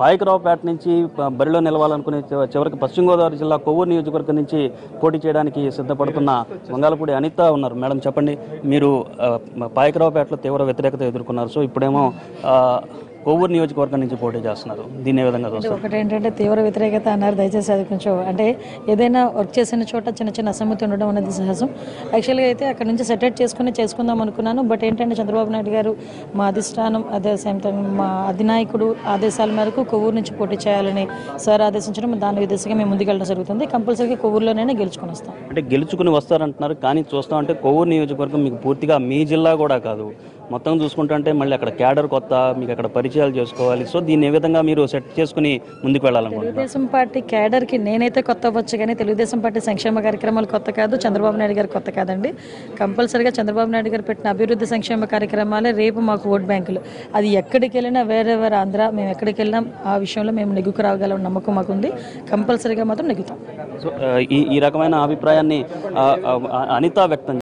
పాయకరావుపేట నుంచి బరిలో నిలవాలనుకునే చివరికి పశ్చిమ గోదావరి జిల్లా కొవ్వూరు నియోజకవర్గం నుంచి పోటీ చేయడానికి సిద్ధపడుతున్న మంగాలపూడి అనిత ఉన్నారు. మేడం చెప్పండి. మీరు పాయకరావుపేటలో తీవ్ర వ్యతిరేకత ఎదుర్కొన్నారు. సో ఇప్పుడేమో కొవ్వూరు నియోజకవర్గం నుంచి పోటీ చేస్తున్నారు. దీన్ని ఏ విధంగా చూస్తారు? ఒకటి ఏంటంటే తీవ్ర వ్యతిరేకత అన్నారు. దయచేసి అది కొంచెం అంటే ఏదైనా వర్క్ చేసిన చోట చిన్న చిన్న అసమ్మతి ఉండడం అనేది సహజం. యాక్చువల్గా అయితే అక్కడ నుంచి సెటరేట్ చేసుకుని చేసుకుందాం అనుకున్నాను. బట్ ఏంటంటే చంద్రబాబు నాయుడు గారు మా అధిష్టానం అదే మా అధినాయకుడు ఆదేశాల మేరకు కొవ్వూరు నుంచి పోటీ చేయాలని సార్ ఆదేశించడం దాని దిశగా మేము ముందుకెళ్ళడం జరుగుతుంది. కంపల్సరీగా కొవ్వూరులోనే గెలుచుకొని వస్తాం. అంటే గెలుచుకుని వస్తారంటున్నారు. కానీ చూస్తాం అంటే కొవ్వూరు నియోజకవర్గం మీకు పూర్తిగా మీ జిల్లా కూడా కాదు. మొత్తం చూసుకుంటుంటే మళ్ళీ అక్కడ క్యాడర్ కొత్త మీకు అక్కడ పరిచయాలు చేసుకోవాలి. సో దీన్ని ఏ విధంగా మీరు సెట్ చేసుకుని ముందుకు వెళ్ళాలనుకుంటున్నారు? తెలుగుదేశం పార్టీ క్యాడర్కి నేనైతే కొత్త అవ్వచ్చు కానీ తెలుగుదేశం పార్టీ సంక్షేమ కార్యక్రమాలు కొత్త కాదు చంద్రబాబు నాయుడు గారు కొత్త కాదండి. కంపల్సరీగా చంద్రబాబు నాయుడు గారు పెట్టిన అభివృద్ధి సంక్షేమ కార్యక్రమాలే రేపు మాకు ఓట్ బ్యాంకులు. అది ఎక్కడికి వెళ్ళినా వేరే వేరే ఆంధ్ర మేము ఎక్కడికి వెళ్ళినా ఆ విషయంలో మేము నెగ్గుకు రాగలం నమ్మకం మాకుంది. కంపల్సరీగా మాత్రం నెగ్గుతాం. సో ఈ ఈ రకమైన అభిప్రాయాన్ని అనిత వ్యక్తం